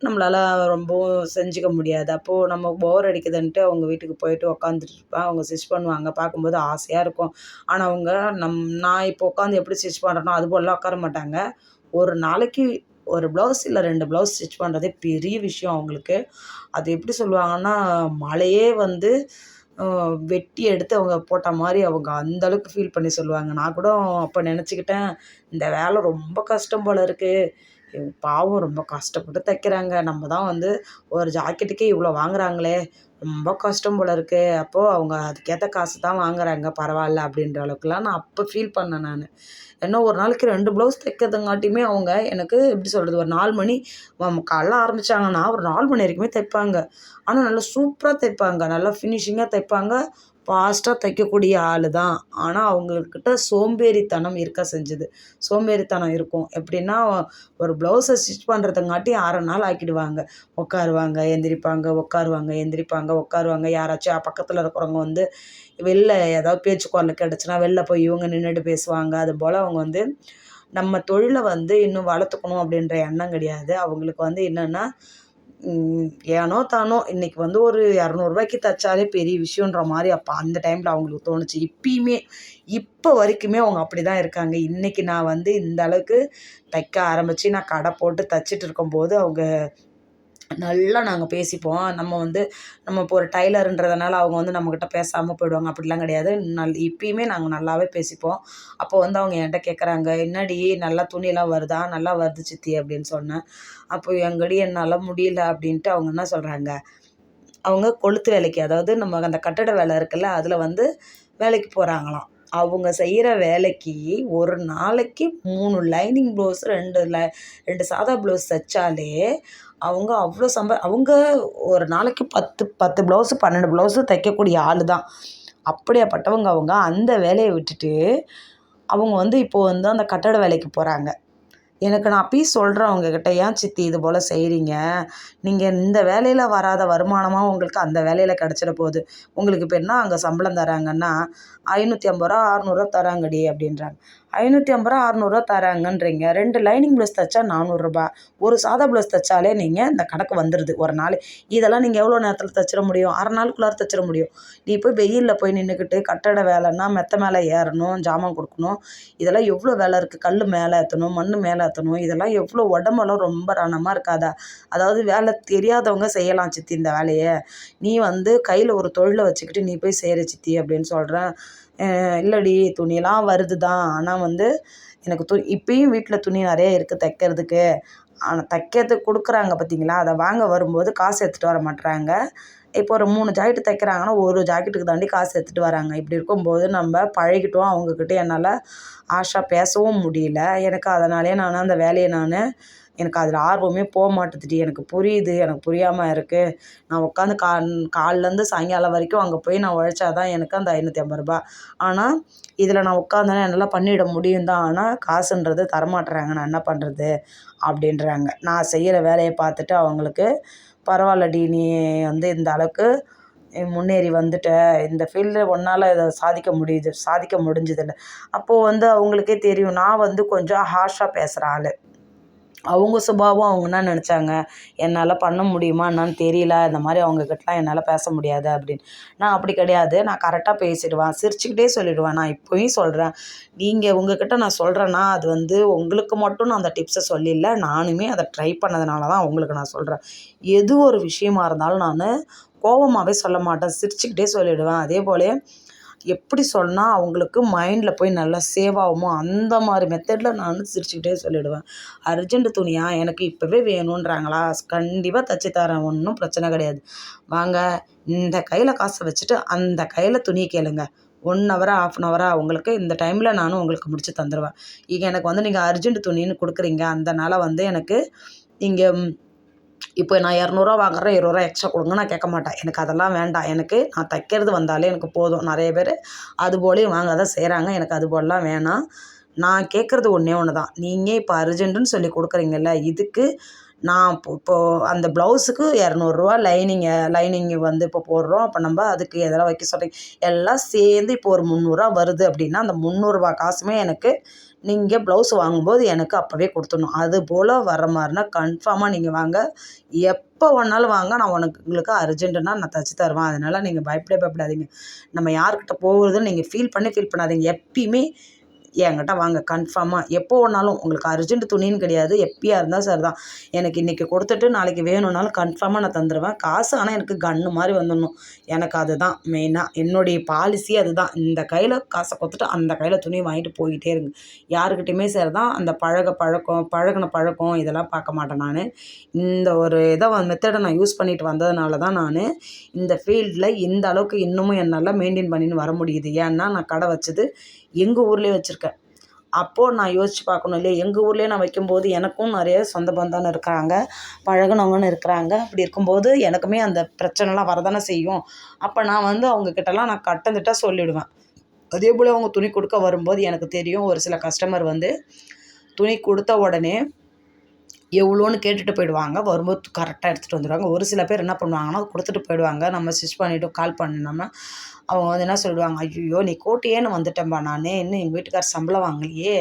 நம்மளால் ரொம்பவும் செஞ்சுக்க முடியாது. அப்போது நம்ம போர் அடிக்குதுன்ட்டு அவங்க வீட்டுக்கு போயிட்டு உக்காந்துட்டு இருப்பேன் அவங்க ஸ்டிச் பண்ணுவாங்க. பார்க்கும்போது ஆசையாக இருக்கும். ஆனால் அவங்க நம் நான் இப்போ உட்காந்து எப்படி ஸ்டிச் பண்ணுறேனோ அது போலலாம் உட்கார மாட்டாங்க. ஒரு நாளைக்கு ஒரு ப்ளவுஸ் இல்லை ரெண்டு ப்ளவுஸ் ஸ்டிச் பண்ணுறதே பெரிய விஷயம் அவங்களுக்கு. அது எப்படி சொல்லுவாங்கன்னா மழையே வந்து வெட்டி எடுத்து அவங்க போட்ட மாதிரி அவங்க அந்த அளவுக்கு ஃபீல் பண்ணி சொல்லுவாங்க. நான் கூட அப்போ நினச்சிக்கிட்டேன் இந்த வேலை ரொம்ப கஷ்டம் போல் இருக்குது பாவம் ரொம்ப கஷ்டப்பட்டு தைக்கிறாங்க. நம்ம தான் வந்து ஒரு ஜாக்கெட்டுக்கே இவ்வளோ வாங்குறாங்களே. ரொம்ப கஷ்டம் போல இருக்கு. அப்போது அவங்க அதுக்கேற்ற காசு தான் வாங்குறாங்க. பரவாயில்ல அப்படின்ற அளவுக்குலாம் நான் அப்போ ஃபீல் பண்ணேன் நான். என்ன ஒரு நாளைக்கு ரெண்டு ப்ளவுஸ் தைக்கிறதுங்காட்டியுமே அவங்க எனக்கு எப்படி சொல்கிறது ஒரு நாலு மணி காலைல ஆரம்பித்தாங்கன்னா ஒரு நாலு மணி வரைக்குமே தைப்பாங்க. ஆனால் நல்லா சூப்பராக தைப்பாங்க. நல்லா ஃபினிஷிங்காக தைப்பாங்க. ஃபாஸ்ட்டாக தைக்கக்கூடிய ஆள் தான் ஆனால் அவங்கக்கிட்ட சோம்பேறித்தனம் இருக்க செஞ்சுது. சோம்பேறித்தனம் இருக்கும். எப்படின்னா ஒரு ப்ளவுஸை ஸ்டிச் பண்ணுறதுங்காட்டி அரை நாள் ஆக்கிடுவாங்க. உட்காருவாங்க எந்திரிப்பாங்க உட்காருவாங்க எந்திரிப்பாங்க உட்காருவாங்க. யாராச்சும் பக்கத்தில் இருக்கிறவங்க வந்து வெளில ஏதாவது பேச்சு குரல் கிடச்சுன்னா வெளில போய் இவங்க நின்றுட்டு பேசுவாங்க. அது போல் அவங்க வந்து நம்ம தொழிலை வந்து இன்னும் வளர்த்துக்கணும் அப்படின்ற எண்ணம் கிடையாது. அவங்களுக்கு வந்து என்னென்னா ஏனோ தானோ இன்றைக்கி வந்து ஒரு இரநூறுபாய்க்கு தைச்சாலே பெரிய விஷயன்ற மாதிரி அப்போ அந்த டைமில் அவங்களுக்கு தோணுச்சு. இப்பயுமே இப்போ வரைக்குமே அவங்க அப்படி தான் இருக்காங்க. இன்றைக்கி நான் வந்து இந்த அளவுக்கு தைக்க ஆரம்பித்து நான் கடை போட்டு தைச்சிட்டு இருக்கும்போது அவங்க நல்லா நாங்கள் பேசிப்போம். நம்ம வந்து நம்ம இப்போ ஒரு டைலருன்றதுனால அவங்க வந்து நம்மக்கிட்ட பேசாமல் போயிடுவாங்க. அப்படிலாம் கிடையாது. நல் இப்பயுமே நாங்கள் நல்லாவே பேசிப்போம். அப்போ வந்து அவங்க என்கிட்ட கேட்குறாங்க என்னடி நல்லா துணியெல்லாம் வருதா? நல்லா வருது சித்தி அப்படின்னு சொன்னேன். அப்போ எங்கடி என்னால் முடியல அப்படின்ட்டு அவங்க என்ன சொல்கிறாங்க அவங்க கொளுத்து வேலைக்கு அதாவது நம்ம அந்த கட்டட வேலை இருக்குல்ல அதில் வந்து வேலைக்கு போகிறாங்களாம் அவங்க செய்கிற வேலைக்கு ஒரு நாளைக்கு மூணு லைனிங் ப்ளவுஸ் ரெண்டு லை ரெண்டு சாதா ப்ளவுஸ் தைச்சாலே அவங்க அவ்வளோ சம்ப அவங்க ஒரு நாளைக்கு பத்து பத்து ப்ளவுஸு பன்னெண்டு ப்ளவுஸு தைக்கக்கூடிய ஆள் தான் அப்படியாப்பட்டவங்க அவங்க அந்த வேலையை விட்டுட்டு அவங்க வந்து இப்போது வந்து அந்த கட்டட வேலைக்கு போகிறாங்க எனக்கு நான் அப்பயும் சொல்கிறேன் அவங்கக்கிட்ட ஏன் சித்தி இது போல் செய்கிறீங்க நீங்கள் இந்த வேலையில் வராத வருமானமாக உங்களுக்கு அந்த வேலையில் கிடச்சிட போகுது. உங்களுக்கு இப்போ என்ன அங்கே சம்பளம் தராங்கன்னா ஐநூற்றி ஐம்பது ரூபா அறநூறுவா தராங்கடி அப்படின்றாங்க. ஐநூற்றி ஐம்பது ரூபா அறநூறுவா தராங்கன்றீங்க. ரெண்டு லைனிங் ப்ளவுஸ் தைச்சா நானூறுரூபா ஒரு சாதா ப்ளவுஸ் தைச்சாலே நீங்கள் இந்த கணக்கு வந்துடுது ஒரு நாள். இதெல்லாம் நீங்கள் எவ்வளோ நேரத்தில் தைச்சிட முடியும்? அரை நாளுக்குள்ளார தைச்சிட முடியும். நீ போய் வெயிலில் போய் நின்றுக்கிட்டு கட்டட வேலைன்னா மெத்த மேலே ஏறணும் ஜாமான் கொடுக்கணும். இதெல்லாம் எவ்வளோ வேலை இருக்குது கல் மேலே ஏற்றணும் மண் மேலே ஏற்றணும் இதெல்லாம் எவ்வளோ உடம்பெல்லாம் ரொம்ப ரணமாக இருக்காதா? அதாவது வேலை தெரியாதவங்க செய்யலாம் சித்தி இந்த வேலையை. நீ வந்து கையில் ஒரு தொழிலை வச்சுக்கிட்டு நீ போய் செய்கிற சித்தி அப்படின்னு சொல்கிறேன் இல்லடி துணியெல்லாம் வருது தான் ஆனால் வந்து எனக்கு து இப்பயும் வீட்டில் துணி நிறைய இருக்குது தைக்கிறதுக்கு. ஆனால் தைக்கிறதுக்கு கொடுக்குறாங்க பார்த்தீங்களா அதை வாங்க வரும்போது காசு எடுத்துகிட்டு வர மாட்றாங்க. இப்போ ஒரு மூணு ஜாக்கெட்டு தைக்கிறாங்கன்னா ஒரு ஜாக்கெட்டுக்கு தாண்டி காசு எடுத்துகிட்டு வராங்க. இப்படி இருக்கும்போது நம்ம பழகிட்டோம். அவங்கக்கிட்ட என்னால் ஆஷாக பேசவும் முடியல. எனக்கு அதனாலேயே நான் அந்த வேலையை நான் எனக்கு அதில் ஆர்வமே போக மாட்டுதுடி. எனக்கு புரியுது எனக்கு புரியாமல் இருக்குது நான் உட்காந்து கா காலைலேருந்து சாயங்காலம் வரைக்கும் அங்கே போய் நான் உழைச்சா தான் எனக்கு அந்த ஐநூற்றி ஐம்பது ரூபா ஆனால் இதில் நான் உட்காந்தேன்னா என்னால் பண்ணிட முடியும் தான் ஆனால் காசுன்றது தரமாட்டுறாங்க. நான் என்ன பண்ணுறது அப்படின்றாங்க. நான் செய்கிற வேலையை பார்த்துட்டு அவங்களுக்கு பரவாயில்லடி நீ வந்து இந்த அளவுக்கு முன்னேறி வந்துட்ட. இந்த ஃபீல்டில் உன்னால் இதை சாதிக்க முடியுது சாதிக்க முடிஞ்சதில்ல. அப்போது வந்து அவங்களுக்கே தெரியும். நான் வந்து கொஞ்சம் ஹார்ஷாக பேசுகிற ஆள். அவங்க சுபாவம் அவங்க என்ன நினச்சாங்க? என்னால் பண்ண முடியுமா? என்னன்னு தெரியல. இந்த மாதிரி அவங்கக்கிட்டலாம் என்னால் பேச முடியாது அப்படின்னு. நான் அப்படி கிடையாது. நான் கரெக்டாக பேசிடுவேன். சிரிச்சுக்கிட்டே சொல்லிடுவேன். நான் இப்போயும் சொல்கிறேன் நீங்கள் உங்ககிட்ட நான் சொல்கிறேன்னா அது வந்து உங்களுக்கு மட்டும் நான் அந்த டிப்ஸை சொல்லிடல. நானுமே அதை ட்ரை பண்ணதுனால தான் உங்களுக்கு நான் சொல்கிறேன் எது ஒரு விஷயமா இருந்தாலும் நான் கோவமாகவே சொல்ல மாட்டேன். சிரிச்சுக்கிட்டே சொல்லிவிடுவேன் அதே போல் எப்படி சொன்னால் அவங்களுக்கு மைண்டில் போய் நல்லா சேவ் ஆகுமோ அந்த மாதிரி மெத்தடில் நான் சிரிச்சுக்கிட்டே சொல்லிவிடுவேன் அர்ஜென்ட் துணியா எனக்கு இப்போவே வேணுன்றாங்களா கண்டிப்பாக தச்சு தரேன் ஒன்றும் பிரச்சனை கிடையாது. வாங்க இந்த கையில் காசை வச்சுட்டு அந்த கையில் துணியை கேளுங்க. ஒன் ஹவரா ஆஃப் அன் ஹவராக உங்களுக்கு இந்த டைமில் நானும் உங்களுக்கு முடிச்சு தந்துடுவேன் இங்கே எனக்கு வந்து நீங்கள் அர்ஜென்ட் துணின்னு கொடுக்குறீங்க. அதனால் வந்து எனக்கு நீங்கள் இப்போ நான் இரநூறுவா வாங்குறேன் இருபது ரூபா எக்ஸ்ட்ரா கொடுங்க நான் கேட்க மாட்டேன். எனக்கு அதெல்லாம் வேண்டாம். எனக்கு நான் தைக்கிறது வந்தாலே எனக்கு போதும். நிறைய பேர் அதுபோலேயும் வாங்க தான் செய்கிறாங்க எனக்கு அதுபோலலாம் வேணாம். நான் கேட்குறது ஒன்றே ஒன்று தான் நீங்கள் இப்போ அர்ஜென்ட்டுன்னு சொல்லி கொடுக்குறீங்கல்ல இதுக்கு நான் இப்போ இப்போது அந்த ப்ளவுஸுக்கு இரநூறுவா லைனிங்கு லைனிங்கு வந்து இப்போ போடுறோம். அப்போ நம்ம அதுக்கு எதெல்லாம் வைக்க சொல்கிறீங்க எல்லாம் சேர்ந்து இப்போ ஒரு முந்நூறுரூவா வருது அப்படின்னா அந்த முந்நூறுரூவா காசுமே எனக்கு நீங்கள் ப்ளவுஸ் வாங்கும்போது எனக்கு அப்போவே கொடுத்துடணும். அது போல் வர மாதிரினா கன்ஃபார்மாக நீங்கள் வாங்க. எப்போ வேணாலும் வாங்க. நான் உனக்கு உங்களுக்கு அர்ஜென்ட்டுனா நான் தைச்சி தருவேன். அதனால் நீங்கள் பயப்படவே பயப்படாதீங்க. நம்ம யார்கிட்ட போகிறதுன்னு நீங்கள் ஃபீல் பண்ணி ஃபீல் பண்ணாதீங்க. எப்பயுமே என்கிட்ட வாங்க கன்ஃபார்மாக எப்போ வேணாலும் உங்களுக்கு அர்ஜென்ட் துணின்னு கிடையாது. எப்பயா இருந்தால் சார் தான் எனக்கு இன்றைக்கி கொடுத்துட்டு நாளைக்கு வேணும்னாலும் கன்ஃபார்மாக நான் தந்துடுவேன் காசு ஆனால் எனக்கு கன்று மாதிரி வந்துடணும். எனக்கு அதுதான் மெயினாக என்னுடைய பாலிசி அதுதான். இந்த கையில் காசை கொடுத்துட்டு அந்த கையில் துணி வாங்கிட்டு போய்கிட்டே இருங்க. யாருக்கிட்டையுமே சரி தான் அந்த பழக பழக்கம் பழகின பழக்கம் இதெல்லாம் பார்க்க மாட்டேன் நான். இந்த ஒரு இதை மெத்தடை நான் யூஸ் பண்ணிட்டு வந்ததுனால தான் நான் இந்த ஃபீல்டில் இந்த அளவுக்கு இன்னமும் என்னால் மெயின்டைன் பண்ணின்னு வர முடியுது. ஏன்னா நான் கடை வச்சது எங்கள் ஊர்லேயே வச்சுருக்கேன். அப்போது நான் யோசித்து பார்க்கணும். இல்லையா எங்கள் ஊர்லேயே நான் வைக்கும்போது எனக்கும் நிறைய சொந்த பந்தம்னு இருக்கிறாங்க பழகுனவங்கன்னு இருக்கிறாங்க. அப்படி இருக்கும்போது எனக்குமே அந்த பிரச்சனைலாம் வரதானே செய்யும். அப்போ நான் வந்து அவங்கக்கிட்டலாம் நான் கட்டந்திட்டாக சொல்லிவிடுவேன் அதே போல் அவங்க துணி கொடுக்க வரும்போது எனக்கு தெரியும் ஒரு சில கஸ்டமர் வந்து துணி கொடுத்த உடனே எவ்வளோன்னு கேட்டுட்டு போயிடுவாங்க. வரும்போது கரெக்டாக எடுத்துகிட்டு வந்துடுவாங்க. ஒரு சில பேர் என்ன பண்ணுவாங்கன்னா கொடுத்துட்டு போயிடுவாங்க. நம்ம ஸ்டிச் பண்ணிவிட்டு கால் பண்ணினோம்னா அவங்க வந்து என்ன சொல்லிடுவாங்க ஐயோ நீ கோட்டையேன்னு வந்துட்டேன்பா நான். இன்னும் எங்கள் வீட்டுக்கார் சம்பளம் வாங்கலையே.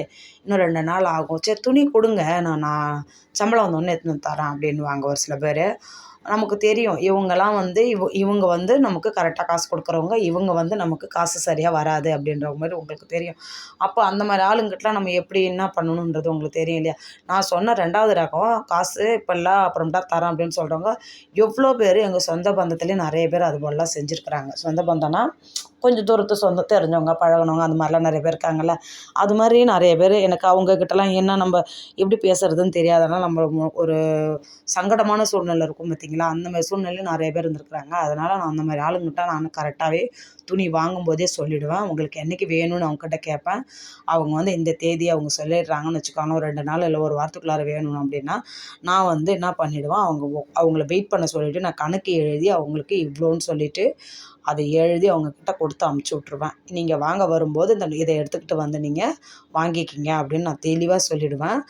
இன்னும் ரெண்டு நாள் ஆகும். சரி துணி கொடுங்க. நான் நான் சம்பளம் வந்தோடனே எடுத்துன்னு வந்து தரேன் அப்படின்வாங்க ஒரு சில பேர். நமக்கு தெரியும். இவங்கெல்லாம் வந்து இவ இவங்க வந்து நமக்கு கரெக்டாக காசு கொடுக்குறவங்க. இவங்க வந்து நமக்கு காசு சரியாக வராது அப்படின்ற மாதிரி உங்களுக்கு தெரியும். அப்போ அந்த மாதிரி ஆளுங்கிட்டலாம் நம்ம எப்படி என்ன பண்ணணுன்றது உங்களுக்கு தெரியும் இல்லையா? நான் சொன்ன ரெண்டாவது ரகம் காசு இப்போல்லாம் அப்புறம்டா தரேன் அப்படின்னு சொல்கிறவங்க எவ்வளோ பேர் எங்கள் சொந்த பந்தத்துலேயும் நிறைய பேர் அது போலலாம் செஞ்சுருக்குறாங்க. சொந்த பந்தம்னா கொஞ்சம் தூரத்து சொந்தம் தெரிஞ்சவங்க பழகினவங்க அந்த மாதிரிலாம் நிறைய பேர் இருக்காங்கல்ல. அது மாதிரி நிறைய பேர் எனக்கு அவங்கக்கிட்டலாம் என்ன நம்ம எப்படி பேசுகிறதுன்னு தெரியாதனால நம்ம ஒரு சங்கடமான சூழ்நிலை இருக்கும் பார்த்திங்களா? அந்த மாதிரி சூழ்நிலையும் நிறைய பேர் இருந்திருக்குறாங்க. அதனால் நான் அந்த மாதிரி ஆளுங்கிட்ட நான் கரெக்டாகவே துணி வாங்கும்போதே சொல்லிவிடுவேன் உங்களுக்கு என்றைக்கு வேணும்னு அவங்கக்கிட்ட கேட்பேன். அவங்க வந்து இந்த தேதி அவங்க சொல்லிடுறாங்கன்னு வச்சுக்கோங்களேன். ஒரு ரெண்டு நாள் இல்லை ஒரு வாரத்துக்குள்ளார வேணும் அப்படின்னா நான் வந்து என்ன பண்ணிவிடுவேன் அவங்க அவங்கள வெயிட் பண்ண சொல்லிவிட்டு நான் கணக்கு எழுதி அவங்களுக்கு இவ்வளோன்னு சொல்லிவிட்டு அதை எழுதி அவங்கக்கிட்ட கொடுத்து அமுச்சு விட்ருவேன் நீங்கள் வாங்க வரும்போது இந்த இதை எடுத்துக்கிட்டு வந்து நீங்கள் வாங்கிக்கிங்க அப்படின்னு நான் தெளிவாக சொல்லிவிடுவேன்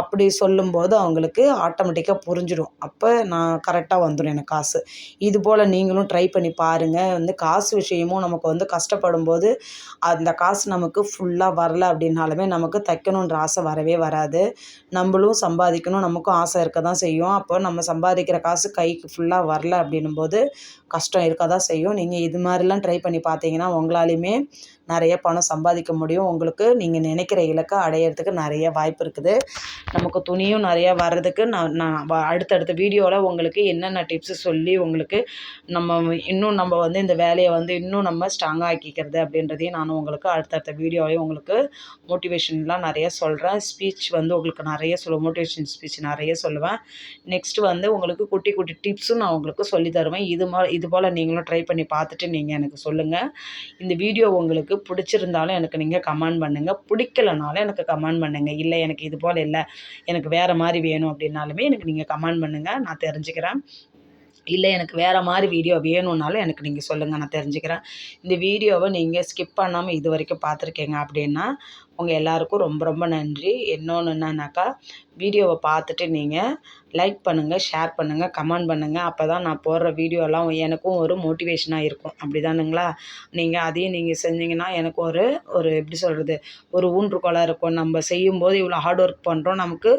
அப்படி சொல்லும்போது அவங்களுக்கு ஆட்டோமேட்டிக்காக புரிஞ்சிடும். அப்போ நான் கரெக்டாக வந்துடும் எனக்கு காசு. இது போல் நீங்களும் ட்ரை பண்ணி பாருங்கள் வந்து காசு விஷயமும் நமக்கு வந்து கஷ்டப்படும் போது அந்த காசு நமக்கு ஃபுல்லாக வரல அப்படின்னாலுமே நமக்கு தைக்கணுன்ற ஆசை வரவே வராது. நம்மளும் சம்பாதிக்கணும் நமக்கும் ஆசை இருக்க தான் செய்யும். அப்போ நம்ம சம்பாதிக்கிற காசு கைக்கு ஃபுல்லாக வரல அப்படின்னும் போது கஷ்டம் இருக்க தான் செய்யும். நீங்கள் இது மாதிரிலாம் ட்ரை பண்ணி பார்த்தீங்கன்னா உங்களாலையுமே நிறைய பணம் சம்பாதிக்க முடியும். உங்களுக்கு நீங்கள் நினைக்கிற இலக்கை அடையிறதுக்கு நிறைய வாய்ப்பு இருக்குது. நமக்கு துணியும் நிறையா வர்றதுக்கு நான் நான் அடுத்தடுத்த வீடியோவில் உங்களுக்கு என்னென்ன டிப்ஸு சொல்லி உங்களுக்கு நம்ம இன்னும் நம்ம வந்து இந்த வேலையை வந்து இன்னும் நம்ம ஸ்ட்ராங்காக ஆக்கிக்கிறது அப்படின்றதையும் நான் உங்களுக்கு அடுத்தடுத்த வீடியோவையும் உங்களுக்கு மோட்டிவேஷன்லாம் நிறைய சொல்கிறேன் ஸ்பீச் வந்து உங்களுக்கு நிறைய சொல்லுவேன். மோட்டிவேஷன் ஸ்பீச் நிறைய சொல்லுவேன். நெக்ஸ்ட்டு வந்து உங்களுக்கு குட்டி குட்டி டிப்ஸும் நான் உங்களுக்கு சொல்லி தருவேன். இது மா இது போல் நீங்களும் ட்ரை பண்ணி பார்த்து பார்த்துட்டு நீங்கள் எனக்கு சொல்லுங்கள் இந்த வீடியோ உங்களுக்கு பிடிச்சிருந்தாலும் எனக்கு நீங்கள் கமெண்ட் பண்ணுங்கள் பிடிக்கலனாலும் எனக்கு கமெண்ட் பண்ணுங்கள் இல்லை எனக்கு இது போல் இல்லை எனக்கு வேறு மாதிரி வேணும் அப்படின்னாலுமே எனக்கு நீங்கள் கமெண்ட் பண்ணுங்கள் நான் தெரிஞ்சுக்கிறேன். இல்லை எனக்கு வேறு மாதிரி வீடியோ வேணும்னாலும் எனக்கு நீங்கள் சொல்லுங்கள் நான் தெரிஞ்சுக்கிறேன். இந்த வீடியோவை நீங்கள் ஸ்கிப் பண்ணாமல் இது வரைக்கும் பார்த்துருக்கீங்க அப்படின்னா உங்கள் எல்லாருக்கும் ரொம்ப ரொம்ப நன்றி. இன்னொன்று என்னன்னாக்கா வீடியோவை பார்த்துட்டு நீங்கள் லைக் பண்ணுங்கள் ஷேர் பண்ணுங்கள் கமெண்ட் பண்ணுங்கள் அப்போ தான் நான் போடுற வீடியோலாம் எனக்கும் ஒரு மோட்டிவேஷனாக இருக்கும். அப்படி தானுங்களா நீங்கள் அதையும் நீங்கள் செஞ்சிங்கன்னா எனக்கு ஒரு ஒரு எப்படி சொல்கிறது ஒரு ஊன்றுகோலாக இருக்கும். நம்ம செய்யும்போது இவ்வளோ ஹார்ட் ஒர்க் பண்ணுறோம் நமக்கு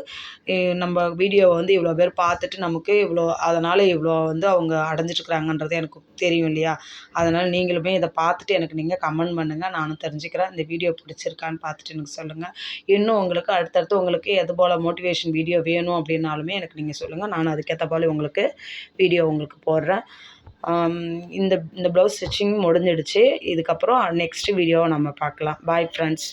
நம்ம வீடியோவை வந்து இவ்வளோ பேர் பார்த்துட்டு நமக்கு இவ்வளோ அதனால் இவ்வளோ வந்து அவங்க அடைஞ்சிட்ருக்குறாங்கன்றது எனக்கு தெரியும் இல்லையா? அதனால் நீங்களுமே இதை பார்த்துட்டு எனக்கு நீங்கள் கமெண்ட் பண்ணுங்கள் நானும் தெரிஞ்சுக்கிறேன். இந்த வீடியோ பிடிச்சிருக்கான்னு பார்த்துட்டு எனக்கு சொல்லுங்கள் இன்னும் உங்களுக்கு அடுத்தடுத்து உங்களுக்கு எது போல் மோட்டிவேஷன் வீடியோ வேணும் அப்படின்னாலுமே எனக்கு நீங்கள் சொல்லுங்கள் நான் அதுக்கேற்ற போல் உங்களுக்கு வீடியோ உங்களுக்கு போடுறேன். இந்த இந்த ப்ளவுஸ் ஸ்டிச்சிங் முடிஞ்சிடுச்சு. இதுக்கப்புறம் நெக்ஸ்ட்டு வீடியோவை நம்ம பார்க்கலாம். Bye friends